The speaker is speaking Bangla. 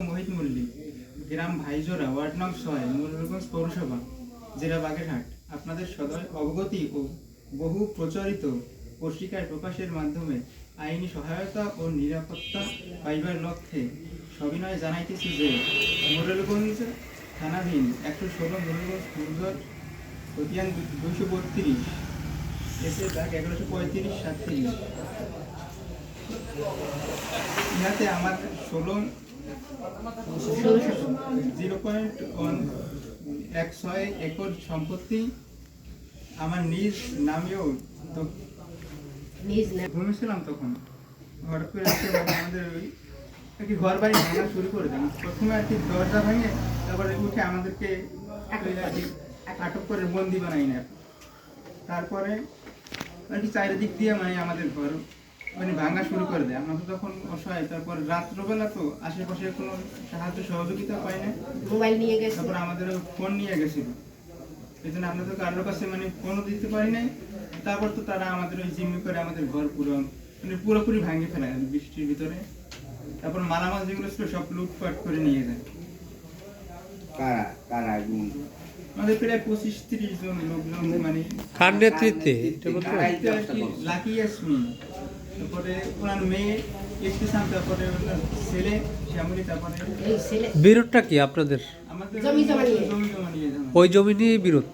মোহিত মল্লিক, গ্রাম ভাইজোরা ওয়ার্ড নং ছয় মুরুলগঞ্জ পৌরসভা, জেলা বাগেরহাট। আপনাদের সদয় অবগতি ও বহু প্রচারিত পত্রিকায় প্রকাশের মাধ্যমে আইনি সহায়তা ও নিরাপত্তা পাইবার লক্ষ্যে সবিনয় জানাইতেছি যে মুরুলগঞ্জ থানাধীন একশো ষোলো মুরুলগঞ্জ পূর্বর খতিয়ান দুইশো বত্রিশ এসে দাগ এগারোশো পঁয়ত্রিশ, সাতত্রিশ। ইহাতে আমার ষোলো জিরো পয়েন্ট ওয়ান এক ছয় একর সম্পত্তি আমার নিজ নামেও নিজ তখন। হঠাৎ করে আমাদের ওই আর কি ঘর বাড়ি ভাঙা শুরু করে দেন প্রথমে আর কি দরজা ভেঙে তারপরে উঠে আমাদেরকে আটক করে বন্দি বানাই না তারপরে আর কি চারিদিক দিয়ে মানে আমাদের ঘর মানে ভাঙা শুরু করে দেয়। আমরা তো তখন অসহায় তারপর রাত্রবেলা তো আশেপাশে কোনো সাহায্য সহযোগিতা পাই না মোবাইল নিয়ে গেছে। তারপর আমাদের ফোন নিয়ে গেছিল। এই জন্য আমরা তো কারোর কাছে মানে ফোনও দিতে পারি নাই। তারপর তো তারা আমাদের ওই জিম্মি করে আমাদের ঘর পুরো মানে পুরোপুরি ভাঙে ফেলায় বৃষ্টির ভিতরে। তারপর মালামাল যেগুলো ছিল সব লুটপাট করে নিয়ে যায়। কারা কারা আমাদের প্রায় পঁচিশ তিরিশ জন লোকজন মানে কার নেতৃত্বে? লাকি ইয়াসমিন। তারপরে ওনার মেয়ে ইফতিসাম তারপরে ওনার ছেলে শ্যামলী তারপরে বিরোধটা কি আপনাদের? জমি জমা নিয়ে। ওই জমি নিয়ে বিরোধ?